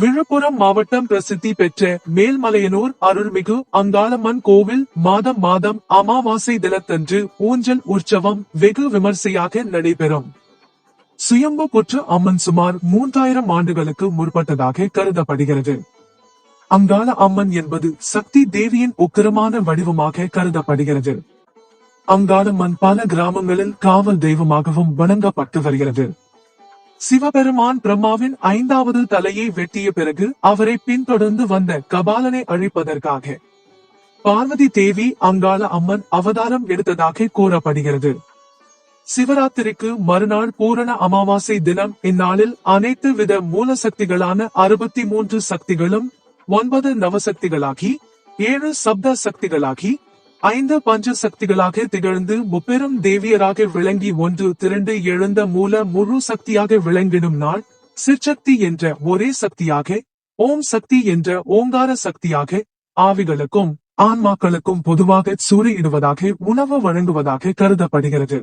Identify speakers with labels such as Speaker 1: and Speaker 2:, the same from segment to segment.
Speaker 1: விழுப்புரம் மாவட்டம் பிரசித்தி பெற்ற மேல்மலையனூர் அருள்மிகு அங்காளம்மன் கோவில் மாதம் மாதம் அமாவாசை தினத்தன்று ஊஞ்சல் உற்சவம் வெகு விமர்சையாக நடைபெறும். சுயம்பு புற்று அம்மன் சுமார் மூன்றாயிரம் ஆண்டுகளுக்கு முற்பட்டதாக கருதப்படுகிறது. அங்காள அம்மன் என்பது சக்தி தேவியின் உக்கிரமான வடிவமாக கருதப்படுகிறது. அங்காளம்மன் பல கிராமங்களில் காவல் தெய்வமாகவும் வணங்கப்பட்டு வருகிறது. சிவபெருமான் பிரம்மாவின் ஐந்தாவது தலையை வெட்டிய பிறகு அவரை பின்தொடர்ந்து வந்த கபாலனை அழிப்பதற்காக. பார்வதி தேவி அங்காள அம்மன் அவதாரம் எடுத்ததாக கூறப்படுகிறது. சிவராத்திரிக்கு மறுநாள் பூரண அமாவாசை தினம் இந்நாளில் அனைத்து வித மூல சக்திகளான அறுபத்தி மூன்று சக்திகளும் ஒன்பது நவசக்திகளாகி ஏழு சப்த சக்திகளாகி ஐந்து பஞ்ச சக்திகளாக திகழ்ந்து முப்பெரும் தேவியராக விளங்கி ஒன்று திரண்டு எழுந்த மூல முழு சக்தியாக விளங்கிடும் நாள் சிற்சக்தி என்ற ஒரே சக்தியாக ஓம் சக்தி என்ற ஓங்கார சக்தியாக ஆவிகளுக்கும் ஆன்மாக்களுக்கும் பொதுவாக சூறையிடுவதாக உணவு வழங்குவதாக கருதப்படுகிறது.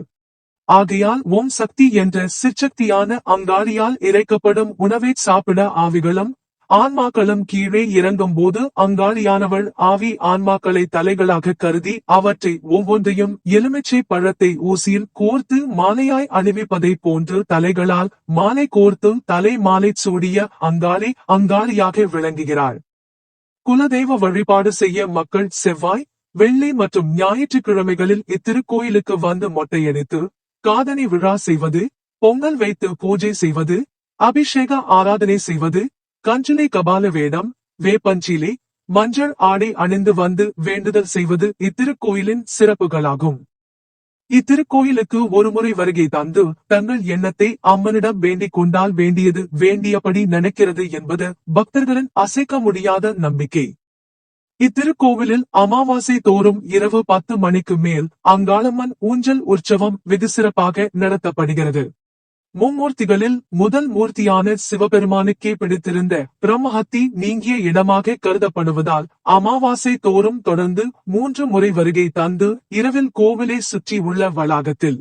Speaker 1: ஆகையால் ஓம் சக்தி என்ற சிற்சக்தியான அங்காளியால் இறைக்கப்படும் உணவை சாப்பிட ஆவிகளும் ஆன்மாக்களும் கீழே இறங்கும் போது அங்காளியானவள் ஆவி ஆன்மாக்களை தலைகளாக கருதி அவற்றை ஒவ்வொன்றையும் எலுமிச்சை பழத்தை ஊசியில் கோர்த்து மாலையாய் அணிவிப்பதைப் போன்று தலைகளால் மாலை கோர்த்தும் தலை மாலை சூடிய அங்காளி அங்காளியாக விளங்குகிறாள். குலதெய்வ வழிபாடு செய்ய மக்கள் செவ்வாய் வெள்ளி மற்றும் ஞாயிற்றுக்கிழமைகளில் இத்திருக்கோயிலுக்கு வந்து மொட்டையடித்து காதணி விழா செய்வது பொங்கல் வைத்து பூஜை செய்வது அபிஷேக ஆராதனை செய்வது கஞ்சனை கபால வேடம் வேப்பஞ்சிலே மஞ்சள் ஆடை அணிந்து வந்து வேண்டுதல் செய்வது இத்திருக்கோயிலின் சிறப்புகளாகும். இத்திருக்கோயிலுக்கு ஒருமுறை வருகை தந்து தங்கள் எண்ணத்தை அம்மனிடம் வேண்டிக் கொண்டால் வேண்டியது வேண்டியபடி நினைக்கிறது என்பது பக்தர்களின் அசைக்க முடியாத நம்பிக்கை. இத்திருக்கோவிலில் அமாவாசை தோறும் இரவு பத்து மணிக்கு மேல் அங்காளம்மன் ஊஞ்சல் உற்சவம் வெகு சிறப்பாக நடத்தப்படுகிறது. மும்மூர்த்திகளில் முதல் மூர்த்தியான சிவபெருமானுக்கே பிடித்திருந்த பிரம்மஹத்தி நீங்கிய இடமாக கருதப்படுவதால் அமாவாசை தோறும் தொடர்ந்து மூன்று முறை வருகை தந்து இரவில் கோவிலை சுற்றி உள்ள வளாகத்தில்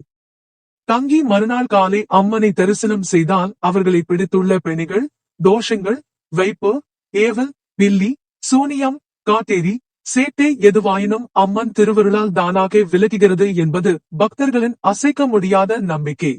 Speaker 1: தங்கி மறுநாள் காலை அம்மனை தரிசனம் செய்தால் அவர்களை பிடித்துள்ள பெணிகள் தோஷங்கள் வைப்பு ஏவல் பில்லி சூனியம் காட்டேரி சேட்டை எதுவாயினும் அம்மன் திருவருளால் தானாக விலகுகிறது என்பது பக்தர்களின் அசைக்க முடியாத நம்பிக்கை.